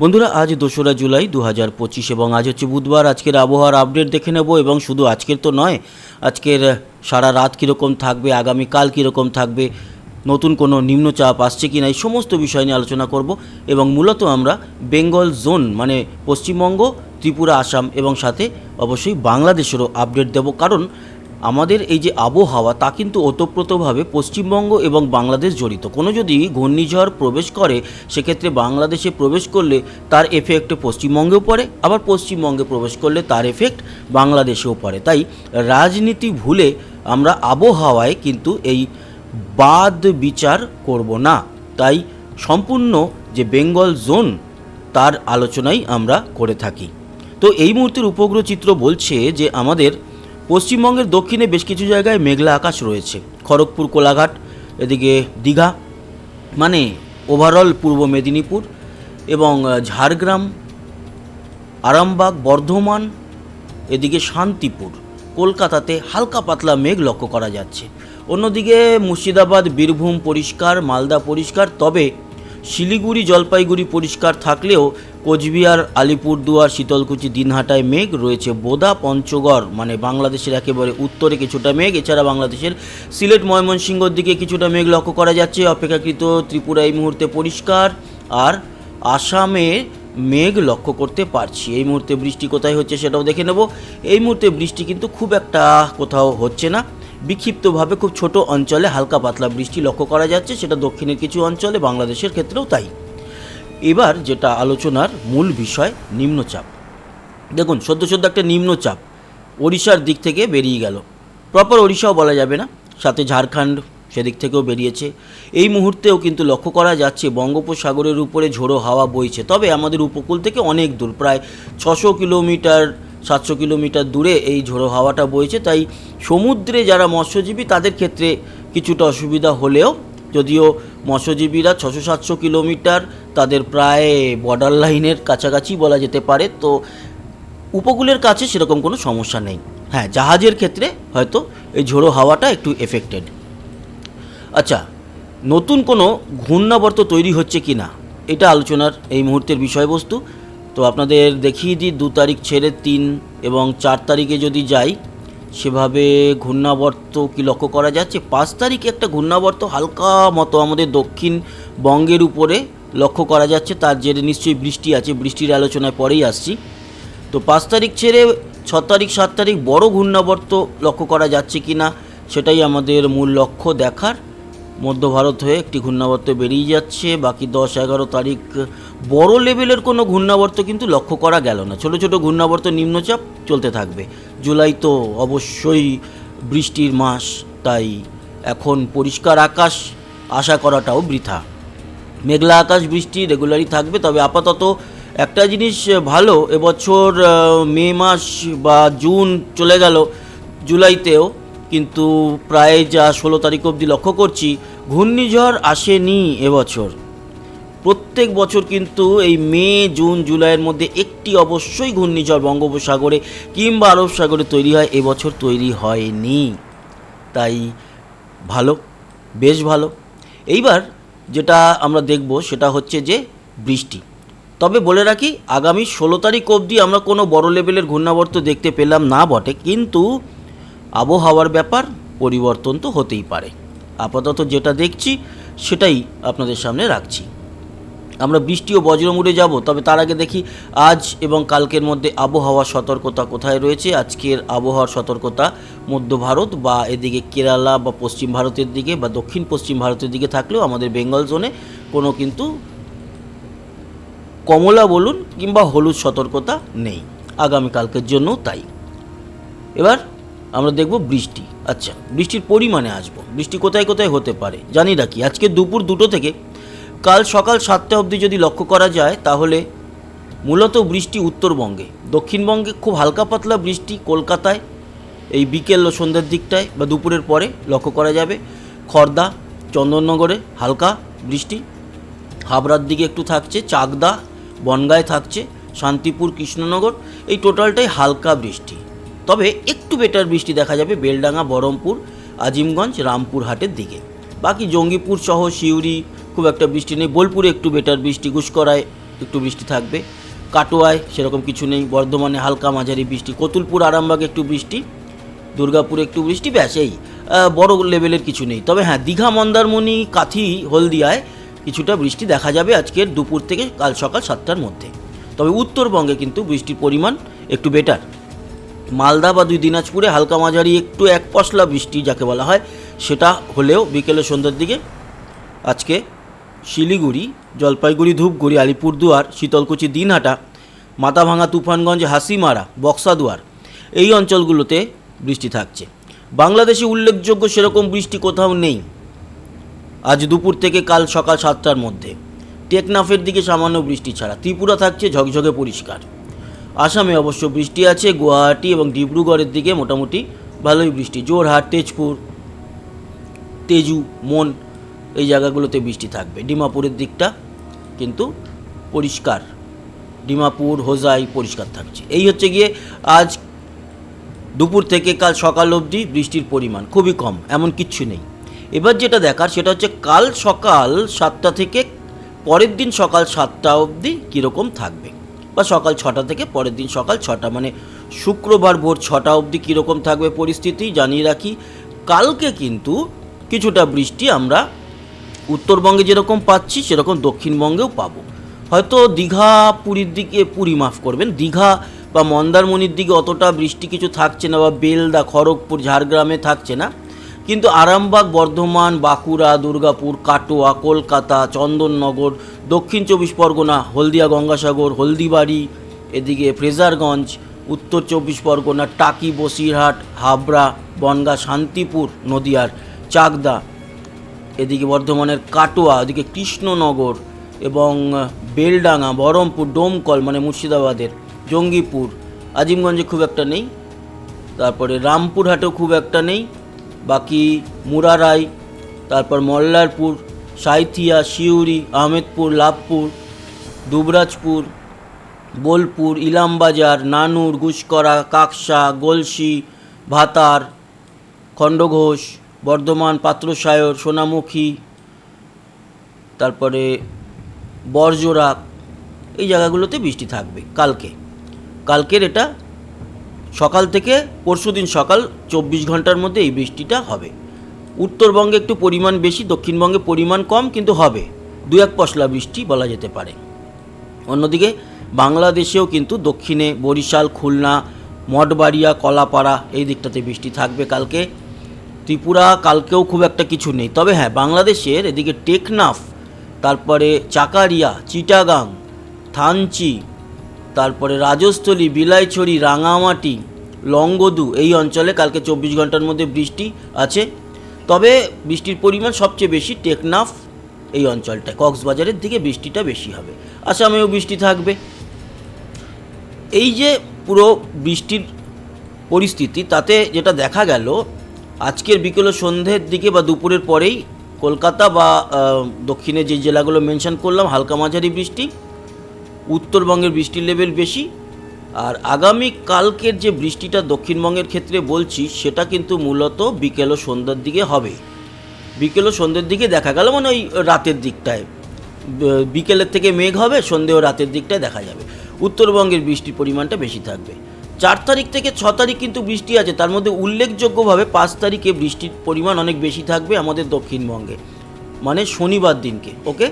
বন্ধুরা, আজ দোসরা জুলাই দু হাজার পঁচিশ এবং আজ হচ্ছে বুধবার। আজকের আবহাওয়ার আপডেট দেখে নেব এবং শুধু আজকের তো নয়, আজকের সারা রাত কীরকম থাকবে আগামীকাল কীরকম থাকবে, নতুন কোনো নিম্নচাপ আসছে কি না এই সমস্ত বিষয় নিয়ে আলোচনা করব এবং মূলত আমরা বেঙ্গল জোন মানে পশ্চিমবঙ্গ, ত্রিপুরা, আসাম এবং সাথে অবশ্যই বাংলাদেশেরও আপডেট দেব। কারণ আমাদের এই যে আবহাওয়া, তা কিন্তু ওতপ্রোতভাবে পশ্চিমবঙ্গ এবং বাংলাদেশ জড়িত। কোনো যদি ঘূর্ণিঝড় প্রবেশ করে, সেক্ষেত্রে বাংলাদেশে প্রবেশ করলে তার এফেক্ট পশ্চিমবঙ্গেও পড়ে, আবার পশ্চিমবঙ্গে প্রবেশ করলে তার এফেক্ট বাংলাদেশেও পড়ে। তাই রাজনীতি ভুলে আমরা আবহাওয়ায় কিন্তু এই বাদ বিচার করব না। তাই সম্পূর্ণ যে বেঙ্গল জোন, তার আলোচনাই আমরা করে থাকি। তো এই মুহূর্তের উপগ্রহ চিত্র বলছে যে আমাদের পশ্চিমবঙ্গের দক্ষিণে বেশ কিছু জায়গায় মেঘলা আকাশ রয়েছে। খড়গপুর, কোলাঘাট, এদিকে দীঘা মানে ওভারঅল পূর্ব মেদিনীপুর এবং ঝাড়গ্রাম, আরামবাগ, বর্ধমান, এদিকে শান্তিপুর। কলকাতাতে হালকা পাতলা মেঘ লক্ষ্য করা যাচ্ছে। অন্যদিকে মুর্শিদাবাদ, বীরভূম পরিষ্কার, মালদা পরিষ্কার, তবে শিলিগুড়ি জলপাইগুড়ি পরিষ্কার থাকলেও কোচবিহার, আলিপুরদুয়ার, শীতলকুচি, দিনহাটায় মেঘ রয়েছে। বোদা, পঞ্চগড় মানে বাংলাদেশের একেবারে উত্তরে কিছুটা মেঘ, এছাড়া বাংলাদেশের সিলেট, ময়মনসিংহর দিকে কিছুটা মেঘ লক্ষ্য করা যাচ্ছে। অপেক্ষাকৃত ত্রিপুরা এই মুহূর্তে পরিষ্কার আর আসামে মেঘ লক্ষ্য করতে পারছি। এই মুহূর্তে বৃষ্টি কোথায় হচ্ছে সেটাও দেখে নেব। এই মুহূর্তে বৃষ্টি কিন্তু খুব একটা কোথাও হচ্ছে না। বিক্ষিপ্তভাবে খুব ছোট অঞ্চলে হালকা পাতলা বৃষ্টি লক্ষ্য করা যাচ্ছে, সেটা দক্ষিণের কিছু অঞ্চলে, বাংলাদেশের ক্ষেত্রেও তাই। এবার যেটা আলোচনার মূল বিষয়, নিম্নচাপ। দেখুন, সদ্য সদ্য একটা নিম্নচাপ ওড়িশার দিক থেকে বেরিয়ে গেল। প্রপার ওড়িশাও বলা যাবে না, সাথে ঝাড়খণ্ড সেদিক থেকেও বেরিয়েছে। এই মুহূর্তেও কিন্তু লক্ষ্য করা যাচ্ছে, বঙ্গোপসাগরের উপরে ঝোড়ো হাওয়া বইছে। তবে আমাদের উপকূল থেকে অনেক দূর, প্রায় ছশো কিলোমিটার সাতশো কিলোমিটার দূরে এই ঝোড়ো হাওয়াটা বইছে। তাই সমুদ্রে যারা মৎস্যজীবী, তাদের ক্ষেত্রে কিছুটা অসুবিধা হলেও যদিও মৎস্যজীবীরা ছশো সাতশো কিলোমিটার তাদের প্রায় বর্ডার লাইনের কাছাকাছি বলা যেতে পারে, তো উপকূলের কাছে সেরকম কোনো সমস্যা নেই। হ্যাঁ জাহাজের ক্ষেত্রে হয়তো এই ঝোড়ো হাওয়াটা একটু এফেক্টেড আচ্ছা নতুন কোনো ঘূর্ণাবর্ত তৈরি হচ্ছে কি না এটা আলোচনার এই মুহূর্তের বিষয়বস্তু। তো আপনাদের দেখিয়ে দিই, দু তারিখ ছেড়ে তিন এবং চার তারিখে যদি যাই, সেভাবে ঘূর্ণাবর্ত কি লক্ষ্য করা যাচ্ছে? পাঁচ তারিখে একটা ঘূর্ণাবর্ত হালকা মতো আমাদের দক্ষিণ বঙ্গের উপরে লক্ষ্য করা যাচ্ছে, তার জেরে নিশ্চয়ই বৃষ্টি আছে, বৃষ্টির আলোচনায় পরেই আসছি। তো পাঁচ তারিখ ছেড়ে ছ তারিখ, সাত তারিখ বড় ঘূর্ণাবর্ত লক্ষ্য করা যাচ্ছে কি না সেটাই আমাদের মূল লক্ষ্য দেখার। মধ্য ভারত হয়ে একটি ঘূর্ণাবর্ত বেরিয়ে যাচ্ছে। বাকি দশ এগারো তারিখ বড় লেভেলের কোনো ঘূর্ণাবর্ত কিন্তু লক্ষ্য করা গেল না। ছোট ছোট ঘূর্ণাবর্ত নিম্নচাপ চলতে থাকবে। জুলাই তো অবশ্যই বৃষ্টির মাস, তাই এখন পরিষ্কার আকাশ আশা করাটাও বৃথা। মেঘলা আকাশ বৃষ্টি রেগুলারই থাকবে, তবে আপাতত একটা জিনিস ভালো, এবছর মে মাস বা জুন চলে গেল। জুলাইতেও কিন্তু প্রায় যা ষোলো তারিখ অবধি লক্ষ্য করছি, ঘূর্ণিঝড় আসেনি এবছর। প্রত্যেক বছর কিন্তু এই মে, জুন, জুলাইয়ের মধ্যে একটি অবশ্যই ঘূর্ণিঝড় বঙ্গোপসাগরে কিংবা আরব সাগরে তৈরি হয়, এবছর তৈরি হয়নি। তাই ভালো, বেশ ভালো। এইবার যেটা আমরা দেখব সেটা হচ্ছে যে বৃষ্টি। তবে বলে রাখি, আগামী ষোলো তারিখ অবধি আমরা কোনো বড় লেভেলের ঘূর্ণাবর্ত দেখতে পেলাম না বটে, কিন্তু আবহাওয়ার ব্যাপার পরিবর্তন তো হতেই পারে। আপাতত যেটা দেখছি, সেটাই আপনাদের সামনে রাখছি। আমরা বৃষ্টি ও বজ্রমুড়ে যাব, তবে তার আগে দেখি আজ এবং কালকের মধ্যে আবহাওয়া সতর্কতা কোথায় রয়েছে? আজকের আবহাওয়ার সতর্কতা মধ্য ভারত বা এদিকে কেরালা বা পশ্চিম ভারতের দিকে বা দক্ষিণ পশ্চিম ভারতের দিকে থাকলেও আমাদের বেঙ্গল জোনে কোনো কিন্তু কমলা বলুন কিংবা হলুদ সতর্কতা নেই। আগামীকালকের জন্যও তাই। এবার আমরা দেখব বৃষ্টি। আচ্ছা বৃষ্টির পরিমাণে আসব। বৃষ্টি কোথায় কোথায় হতে পারে? জানি রাখি আজকে দুপুর দুটো থেকে কাল সকাল সাতটা অবধি যদি লক্ষ্য করা যায়, তাহলে মূলত বৃষ্টি উত্তরবঙ্গে। দক্ষিণবঙ্গে খুব হালকা পাতলা বৃষ্টি কলকাতায়, এই বিকেল ও সন্ধ্যের দিকটায় বা দুপুরের পরে লক্ষ্য করা যাবে। খর্দা, চন্দননগরে হালকা বৃষ্টি। হাবড়ার দিকে একটু থাকছে, চাকদা, বনগায় থাকছে, শান্তিপুর, কৃষ্ণনগর। এই টোটালটাই হালকা বৃষ্টি। তবে একটু বেটার বৃষ্টি দেখা যাবে বেলডাঙ্গা বহরমপুর আজিমগঞ্জ, রামপুরহাটের দিকে। বাকি জঙ্গিপুর সহ সিউড়ি খুব একটা বৃষ্টি নেই। বোলপুরে একটু বেটার বৃষ্টি গুসকরায় একটু বৃষ্টি থাকবে। কাটোয়ায় সেরকম কিছু নেই। বর্ধমানে হালকা মাঝারি বৃষ্টি। কতুলপুর, আরামবাগে একটু বৃষ্টি। দুর্গাপুরে একটু বৃষ্টি, ব্যাস এই। বড় লেভেলের কিছু নেই। তবে হ্যাঁ দীঘা, মন্দারমণি, কাথি, হলদিয়ায় কিছুটা বৃষ্টি দেখা যাবে আজকের দুপুর থেকে কাল সকাল সাতটার মধ্যে। তবে উত্তরবঙ্গে কিন্তু বৃষ্টির পরিমাণ একটু বেটার মালদা বা দুই দিনাজপুরে হালকা মাঝারি একটু এক পশলা বৃষ্টি যাকে বলা হয়, সেটা হলেও বিকেলে সন্ধ্যার দিকে আজকে শিলিগুড়ি, জলপাইগুড়ি, ধূপগুড়ি, আলিপুরদুয়ার, শীতলকুচি, দিনহাটা মাথাভাঙা তুফানগঞ্জ, হাসিমারা, বক্সাদুয়ার এই অঞ্চলগুলোতে বৃষ্টি থাকছে। বাংলাদেশে উল্লেখযোগ্য সেরকম বৃষ্টি কোথাও নেই। আজ দুপুর থেকে কাল সকাল সাতটার মধ্যে। টেকনাফের দিকে সামান্য বৃষ্টি ছাড়া ত্রিপুরা থাকছে ঝকঝকে পরিষ্কার। আসামে অবশ্য বৃষ্টি আছে, গুয়াহাটি এবং ডিব্রুগড়ের দিকে মোটামুটি ভালোই বৃষ্টি। জোরহাট তেজপুর, তেজু, মন এই জায়গাগুলোতে বৃষ্টি থাকবে। ডিমাপুরের দিকটা কিন্তু পরিষ্কার। ডিমাপুর, হোজাই পরিষ্কার থাকছে। এই হচ্ছে গিয়ে আজ দুপুর থেকে কাল সকাল অবধি বৃষ্টির পরিমাণ খুবই কম, এমন কিচ্ছু নেই। এবার যেটা দেখার সেটা হচ্ছে কাল সকাল সাতটা থেকে পরের দিন সকাল সাতটা অবধি কীরকম থাকবে। বা সকাল ছটা থেকে পরের দিন সকাল ছটা মানে শুক্রবার ভোর ছটা অবধি কীরকম থাকবে পরিস্থিতি জানিয়ে রাখি। কালকে কিন্তু কিছুটা বৃষ্টি আমরা উত্তরবঙ্গে যেরকম পাচ্ছি, সেরকম দক্ষিণবঙ্গেও পাবো। হয়তো দীঘা, পুরীর দিকে, পুরী মাফ করবেন, দীঘা বা মন্দারমণির দিকে অতটা বৃষ্টি কিছু থাকছে না বা বেলদা, খড়গপুর, ঝাড়গ্রামে থাকছে না। কিন্তু আরামবাগ, বর্ধমান, বাঁকুড়া, দুর্গাপুর, কাটোয়া, কলকাতা, চন্দননগর, দক্ষিণ চব্বিশ পরগনা, হলদিয়া, গঙ্গাসাগর, হলদিবাড়ি, এদিকে ফ্রেজারগঞ্জ, উত্তর চব্বিশ পরগনা, টাকি, বসিরহাট, হাবড়া, বনগা, শান্তিপুর, নদিয়ার চাকদা, এদিকে বর্ধমানের কাটোয়া, এদিকে কৃষ্ণনগর এবং বেলডাঙ্গা, বহরমপুর, ডোমকল মানে মুর্শিদাবাদের জঙ্গিপুর। আজিমগঞ্জে খুব একটা নেই, তারপরে রামপুরহাটেও খুব একটা নেই বাকি মুরারাই, তারপর মল্লারপুর, সাঁইথিয়া শিউরি আহমেদপুর, লাভপুর, দুবরাজপুর, বোলপুর, ইলামবাজার, নানুর গুসকরা কাকসা, গলসি, ভাতার, খণ্ডঘোষ, বর্ধমান, পাত্রসায়র, সোনামুখী, তারপরে বরজোড়া, এই জায়গাগুলোতে বৃষ্টি থাকবে কালকে। কালকের এটা সকাল থেকে পরশু দিন সকাল চব্বিশ ঘণ্টার মধ্যে এই বৃষ্টিটা হবে। উত্তরবঙ্গে একটু পরিমাণ বেশি, দক্ষিণবঙ্গে পরিমাণ কম, কিন্তু হবে। দু এক পশলা বৃষ্টি বলা যেতে পারে। অন্যদিকে বাংলাদেশেও কিন্তু দক্ষিণে বরিশাল, খুলনা, মঠবাড়িয়া, কলাপাড়া এই দিকটাতে বৃষ্টি থাকবে কালকে। ত্রিপুরা কালকেও খুব একটা কিছু নেই। তবে হ্যাঁ বাংলাদেশের এদিকে টেকনাফ, তারপরে চাকারিয়া, চিটাগাং, থানচি তারপরে রাজস্থলী, বিলাইছড়ি, রাঙামাটি লঙ্গদু এই অঞ্চলে কালকে চব্বিশ ঘণ্টার মধ্যে বৃষ্টি আছে। তবে বৃষ্টির পরিমাণ সবচেয়ে বেশি টেকনাফ এই অঞ্চলটায়। কক্সবাজারের দিকে বৃষ্টিটা বেশি হবে। আসামেও বৃষ্টি থাকবে। এই যে পুরো বৃষ্টির পরিস্থিতি, তাতে যেটা দেখা গেল, আজকের বিকেল সন্ধ্যের দিকে বা দুপুরের পরেই কলকাতা বা দক্ষিণে যে জেলাগুলো মেনশন করলাম, হালকা মাঝারি বৃষ্টি উত্তরবঙ্গের বৃষ্টির লেভেল বেশি। আর আগামী কালকের যে বৃষ্টিটা দক্ষিণবঙ্গের ক্ষেত্রে বলছি, সেটা কিন্তু মূলত বিকেল ও সন্ধ্যার দিকে হবে। বিকেল ও সন্ধ্যের দিকে দেখা গেল মানে ওই রাতের দিকটায়। বিকেলের থেকে মেঘ হবে, সন্ধে ও রাতের দিকটায় দেখা যাবে। উত্তরবঙ্গের বৃষ্টির পরিমাণটা বেশি থাকবে। চার তারিখ থেকে ছ তারিখ কিন্তু বৃষ্টি আছে, তার মধ্যে উল্লেখযোগ্যভাবে পাঁচ তারিখে বৃষ্টির পরিমাণ অনেক বেশি থাকবে আমাদের দক্ষিণবঙ্গে। মানে শনিবার দিনকে, ওকে?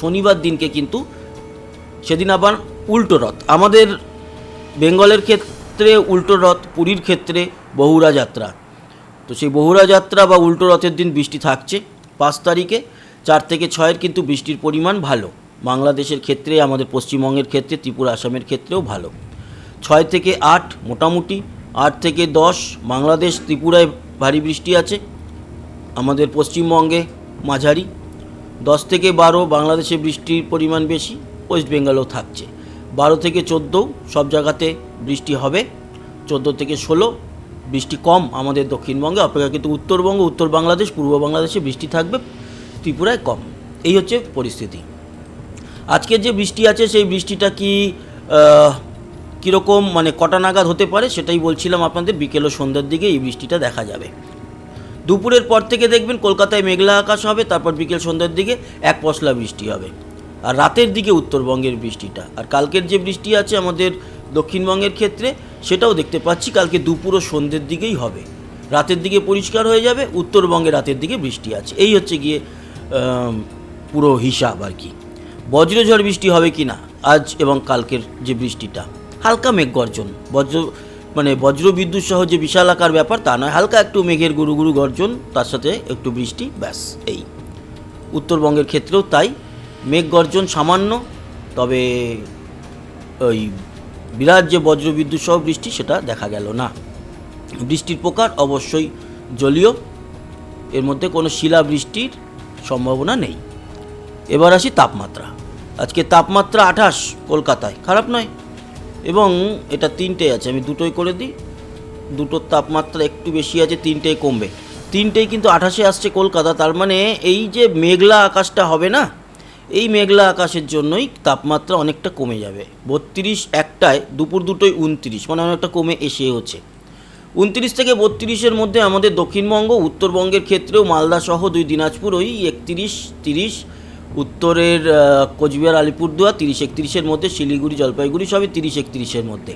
শনিবার দিনকে কিন্তু সেদিন আবার উল্টো রথ। আমাদের বেঙ্গলের ক্ষেত্রে উল্টো রথ, পুরীর ক্ষেত্রে বহুরা যাত্রা। তো সেই বহুরা যাত্রা বা উল্টো রথের দিন বৃষ্টি থাকছে পাঁচ তারিখে, চার থেকে ছয়ের কিন্তু বৃষ্টির পরিমাণ ভালো। বাংলাদেশের ক্ষেত্রে, আমাদের পশ্চিমবঙ্গের ক্ষেত্রে, ত্রিপুরা, আসামের ক্ষেত্রেও ভালো। ছয় থেকে আট মোটামুটি, আট থেকে দশ, বাংলাদেশ, ত্রিপুরায় ভারী বৃষ্টি আছে, আমাদের পশ্চিমবঙ্গে মাঝারি। দশ থেকে বারো, বাংলাদেশে বৃষ্টির পরিমাণ বেশি। ওয়েস্ট বেঙ্গলেও থাকছে। বারো থেকে চোদ্দ সব জায়গাতে বৃষ্টি হবে। চোদ্দ থেকে ষোলো বৃষ্টি কম আমাদের দক্ষিণবঙ্গে, অপেক্ষা কিন্তু উত্তরবঙ্গ, উত্তর বাংলাদেশ, পূর্ব বাংলাদেশে বৃষ্টি থাকবে ত্রিপুরায় কম। এই হচ্ছে পরিস্থিতি। আজকের যে বৃষ্টি আছে, সেই বৃষ্টিটা কি কীরকম মানে কটা নাগাদ হতে পারে সেটাই বলছিলাম আপনাদের। বিকেল ও সন্ধ্যার দিকে এই বৃষ্টিটা দেখা যাবে। দুপুরের পর থেকে দেখবেন কলকাতায় মেঘলা আকাশ হবে, তারপর বিকেল সন্ধ্যার দিকে এক পশলা বৃষ্টি হবে। আর রাতের দিকে উত্তরবঙ্গের বৃষ্টিটা। আর কালকের যে বৃষ্টি আছে আমাদের দক্ষিণবঙ্গের ক্ষেত্রে, সেটাও দেখতে পাচ্ছি কালকে দুপুর ও সন্ধ্যের দিকেই হবে। রাতের দিকে পরিষ্কার হয়ে যাবে, উত্তরবঙ্গে রাতের দিকে বৃষ্টি আছে। এই হচ্ছে গিয়ে পুরো হিসাব আর কি। বজ্রঝড় বৃষ্টি হবে কি না? আজ এবং কালকের যে বৃষ্টিটা। হালকা মেঘ গর্জন। বজ্র মানে বজ্রবিদ্যুৎ সহ যে বিশাল আকার ব্যাপার, তা নয়। হালকা একটু মেঘের গুরু গুরু গর্জন, তার সাথে একটু বৃষ্টি, ব্যাস, এই। উত্তরবঙ্গের ক্ষেত্রেও তাই। মেঘ গর্জন সামান্য, তবে ওই বিরাট যে বজ্র বিদ্যুৎ সহ বৃষ্টি সেটা দেখা গেল না। বৃষ্টির প্রকার অবশ্যই জলীয়, এর মধ্যে কোনো শিলা বৃষ্টির সম্ভাবনা নেই। এবার আসি তাপমাত্রা। আজকে তাপমাত্রা আঠাশ কলকাতায়, খারাপ নয়। এবং এটা তিনটে আছে, আমি দুটোই করে দিই। দুটোর তাপমাত্রা একটু বেশি আছে, তিনটেই কমবে। তিনটেই কিন্তু আঠাশে আসছে কলকাতা, তার মানে এই যে মেঘলা আকাশটা হবে না এই মেঘলা আকাশের জন্যই তাপমাত্রা অনেকটা কমে যাবে। বত্রিশ একটায় দুপুর দুটোই উনত্রিশ মানে অনেকটা কমে এসে হচ্ছে। উনত্রিশ থেকে বত্রিশের মধ্যে আমাদের দক্ষিণবঙ্গ, উত্তরবঙ্গের ক্ষেত্রেও মালদা সহ দুই দিনাজপুর ওই একত্রিশ, তিরিশ, উত্তরের কোচবিহার, আলিপুরদুয়ার তিরিশ একত্রিশের মধ্যে, শিলিগুড়ি, জলপাইগুড়ি সবই তিরিশ একত্রিশের মধ্যে।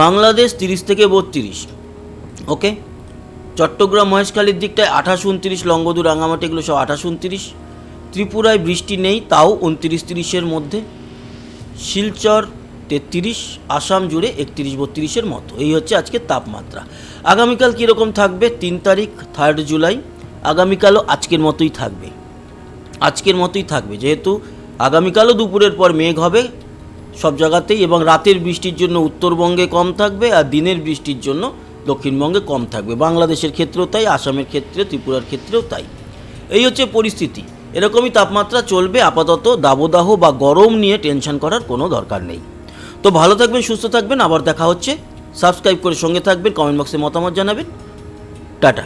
বাংলাদেশ তিরিশ থেকে বত্রিশ ওকে চট্টগ্রাম মহেশখালীর দিকটায় আঠাশ, উনত্রিশ লঙ্গদু রাঙামাটি এগুলো সব আঠাশ, উনত্রিশ। ত্রিপুরায় বৃষ্টি নেই, তাও উনত্রিশ তিরিশের মধ্যে। শিলচর তেত্রিশ, আসাম জুড়ে একত্রিশ বত্রিশের মতো। এই হচ্ছে আজকে তাপমাত্রা। আগামীকাল কীরকম থাকবে? তিন তারিখ থার্ড জুলাই। আগামীকালও আজকের মতোই থাকবে। আজকের মতোই থাকবে। যেহেতু আগামীকালও দুপুরের পর মেঘ হবে সব জায়গাতেই এবং রাতের বৃষ্টির জন্য উত্তরবঙ্গে কম থাকবে আর দিনের বৃষ্টির জন্য দক্ষিণবঙ্গে কম থাকবে। বাংলাদেশের ক্ষেত্রেও তাই, আসামের ক্ষেত্রে, ত্রিপুরার ক্ষেত্রেও তাই। এই হচ্ছে পরিস্থিতি। এরকমই তাপমাত্রা চলবে, আপাতত দাবদাহ বা গরম নিয়ে টেনশন করার কোনো দরকার নেই। তো ভালো থাকবেন, সুস্থ থাকবেন, আবার দেখা হচ্ছে। সাবস্ক্রাইব করে সঙ্গে থাকবেন, কমেন্ট বক্সে মতামত জানাবেন। টাটা।